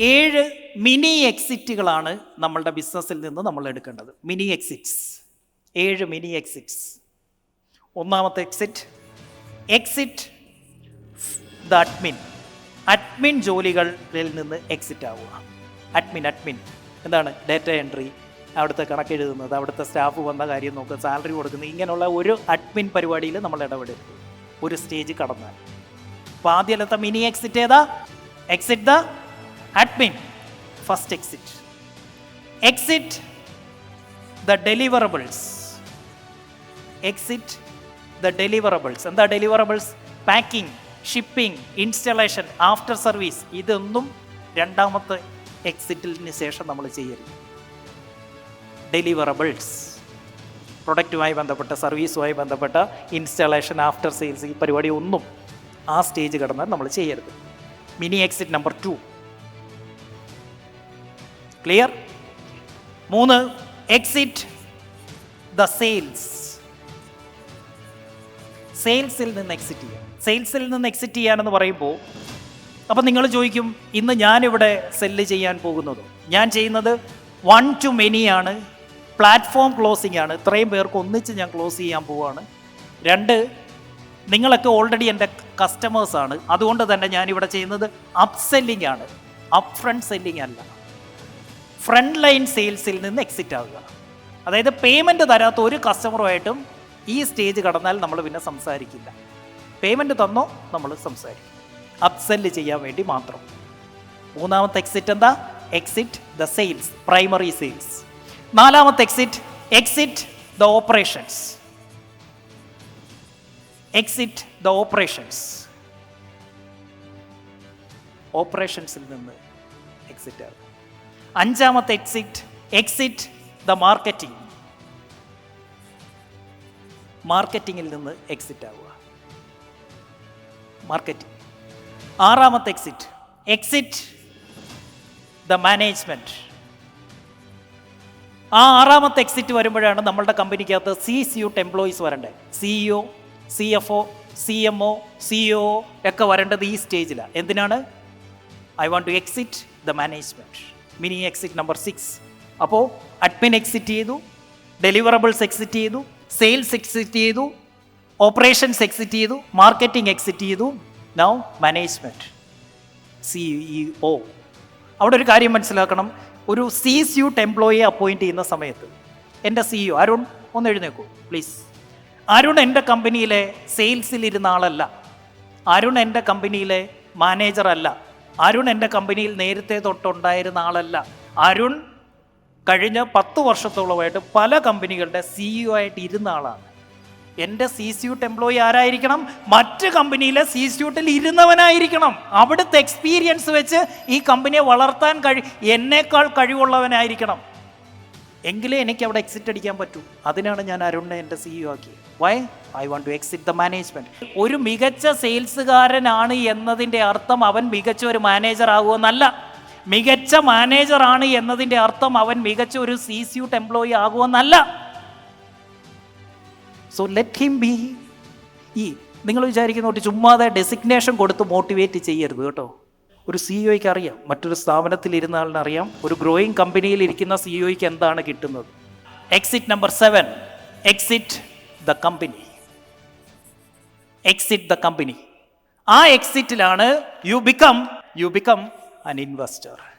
ഏഴ് മിനി എക്സിറ്റുകളാണ് നമ്മളുടെ ബിസിനസ്സിൽ നിന്ന് നമ്മൾ എടുക്കേണ്ടത്. മിനി എക്സിറ്റ്സ് ഏഴ് മിനി എക്സിറ്റ്സ് ഒന്നാമത്തെ exit exit the admin admin ജോലികളിൽ നിന്ന് എക്സിറ്റ് ആവുക. അഡ്മിൻ അഡ്മിൻ എന്താണ്? ഡേറ്റ എൻട്രി അവിടുത്തെ കണക്കെഴുതുന്നത് അവിടുത്തെ സ്റ്റാഫ് വന്ന കാര്യം നോക്കുക സാലറി കൊടുക്കുന്നത് ഇങ്ങനെയുള്ള ഒരു അഡ്മിൻ പരിപാടിയിൽ നമ്മൾ ഇടപെടരുത്. ഒരു സ്റ്റേജ് കടന്നാൽ. അപ്പോൾ ആദ്യമത്തെ മിനി എക്സിറ്റ് ഏതാ? Exit the admin first exit exit the deliverables exit the deliverables എന്താ deliverables packing shipping installation after service ഇതൊന്നും രണ്ടാമത്തെ എക്സിറ്റിന് ശേഷം നമ്മൾ ചെയ്യരുത്. ഡെലിവറബിൾസ് പ്രൊഡക്റ്റുമായി ബന്ധപ്പെട്ട സർവീസുമായി ബന്ധപ്പെട്ട ഇൻസ്റ്റലേഷൻ ആഫ്റ്റർ സെയിൽസ് ഈ പരിപാടി ഒന്നും ആ സ്റ്റേജ് കടന്നാൽ നമ്മൾ ചെയ്യരുത്. Mini exit number two clear മൂന്ന് എക്സിറ്റ് ദ സെയിൽസ് സെയിൽസിൽ നിന്ന് എക്സിറ്റ് ചെയ്യാം സെയിൽസിൽ നിന്ന് എക്സിറ്റ് ചെയ്യാനെന്ന് പറയുമ്പോൾ അപ്പം നിങ്ങൾ ചോദിക്കും ഇന്ന് ഞാനിവിടെ സെല്ല് ചെയ്യാൻ പോകുന്നത്. ഞാൻ ചെയ്യുന്നത് വൺ ടു മെനി ആണ്. പ്ലാറ്റ്ഫോം ക്ലോസിംഗ് ആണ്. ഇത്രയും പേർക്ക് ഒന്നിച്ച് ഞാൻ ക്ലോസ് ചെയ്യാൻ പോവാണ്. രണ്ട് നിങ്ങളൊക്കെ ഓൾറെഡി എന്റെ കസ്റ്റമേഴ്സാണ് അതുകൊണ്ട് തന്നെ ഞാനിവിടെ ചെയ്യുന്നത് അപ്സെല്ലിംഗ് ആണ്. അപ് ഫ്രണ്ട് സെല്ലിംഗ് അല്ല. ഫ്രണ്ട് ലൈൻ സെയിൽസിൽ നിന്ന് എക്സിറ്റ് ആവുക. അതായത് പേയ്മെന്റ് തരാത്ത ഒരു കസ്റ്റമറുമായിട്ടും ഈ സ്റ്റേജ് കടന്നാൽ നമ്മൾ പിന്നെ സംസാരിക്കില്ല. പേയ്മെന്റ് തന്നോ നമ്മൾ സംസാരിക്കും. അപ്സെല്ല് ചെയ്യാൻ വേണ്ടി മാത്രം. മൂന്നാമത്തെ എക്സിറ്റ് എന്താ? Exit the sales primary sales നാലാമത്തെ exit exit the operations exit the operations ഓപ്പറേഷൻസിൽ നിന്ന് എക്സിറ്റ് ആകും അഞ്ചാമത്തെ എക്സിറ്റ് എക്സിറ്റ് ദ മാർക്കറ്റിംഗ് മാർക്കറ്റിങ്ങിൽ നിന്ന് എക്സിറ്റ് ആവുക. മാർക്കറ്റിംഗ് ആറാമത്തെ എക്സിറ്റ് എക്സിറ്റ് ദ മാനേജ്മെന്റ് ആ ആറാമത്തെ എക്സിറ്റ് വരുമ്പോഴാണ് നമ്മളുടെ കമ്പനിക്കകത്ത് സി സ്യൂട്ട് എംപ്ലോയീസ് വരേണ്ടത് CEO C F O C M O C O ഒക്കെ വരേണ്ടത് ഈ സ്റ്റേജിലാണ് എന്തിനാണ്? I want to exit the management mini exit number six അപ്പോൾ അഡ്മിൻ എക്സിറ്റ് ചെയ്തു ഡെലിവറബിൾസ് എക്സിറ്റ് ചെയ്തു സെയിൽസ് എക്സിറ്റ് ചെയ്തു ഓപ്പറേഷൻസ് എക്സിറ്റ് ചെയ്തു മാർക്കറ്റിംഗ് എക്സിറ്റ് ചെയ്തു. നൗ മാനേജ്മെന്റ് സി ഒ അവിടെ ഒരു കാര്യം മനസ്സിലാക്കണം. ഒരു സി സ്യൂട്ട് എംപ്ലോയിയെ അപ്പോയിന്റ് ചെയ്യുന്ന സമയത്ത് എന്റെ സിഇഒ അരുൺ ഒന്ന് എഴുന്നേക്കൂ പ്ലീസ് അരുൺ എന്റെ കമ്പനിയിലെ സെയിൽസിലിരുന്ന ആളല്ല. അരുൺ എന്റെ കമ്പനിയിലെ മാനേജർ അല്ല. അരുൺ എന്റെ കമ്പനിയിൽ നേരത്തെ തൊട്ടുണ്ടായിരുന്ന ആളല്ല. അരുൺ കഴിഞ്ഞ പത്ത് വർഷത്തോളമായിട്ട് പല കമ്പനികളുടെ സിഇഒ ആയിട്ട് ഇരുന്ന ആളാണ്. എന്റെ സി സ്യൂട്ട് എംപ്ലോയി ആരായിരിക്കണം? മറ്റ് കമ്പനിയിലെ സി സ്യൂട്ടിൽ ഇരുന്നവനായിരിക്കണം. അവിടുത്തെ എക്സ്പീരിയൻസ് വെച്ച് ഈ കമ്പനിയെ വളർത്താൻ കഴി എന്നേക്കാൾ കഴിവുള്ളവനായിരിക്കണം. എങ്കിലേ എനിക്ക് അവിടെ എക്സിറ്റ് അടിക്കാൻ പറ്റൂ. അതിനാണ് ഞാൻ അരുണിനെ എന്റെ സിഇഒ ആക്കിയത്. Why I want to exit the management ഒരു മികച്ച സെയിൽസുകാരനാണ് എന്നതിന്റെ അർത്ഥം അവൻ മികച്ച ഒരു മാനേജർ ആകുമെന്നല്ല. മികച്ച മാനേജർ ആണ് എന്നതിന്റെ അർത്ഥം അവൻ മികച്ച ഒരു സി സ്യൂട്ട് എംപ്ലോയി ആകുമെന്നല്ല. സോ ലെറ്റ് ഹിം ബി ഈ നിങ്ങൾ വിചാരിക്കുന്ന ചുമ്മാതെ ഡെസിഗ്നേഷൻ കൊടുത്ത് മോട്ടിവേറ്റ് ചെയ്യരുത് കേട്ടോ. ഒരു സിഇഒയ്ക്ക് അറിയാം. മറ്റൊരു സ്ഥാപനത്തിൽ ഇരുന്ന ആളിന് അറിയാം. ഒരു ഗ്രോയിങ് കമ്പനിയിൽ ഇരിക്കുന്ന സിഇഒയ്ക്ക് എന്താണ് കിട്ടുന്നത്? Exit number seven exit the company exit the company ആ എക്സിറ്റിലാണ് you become you become an investor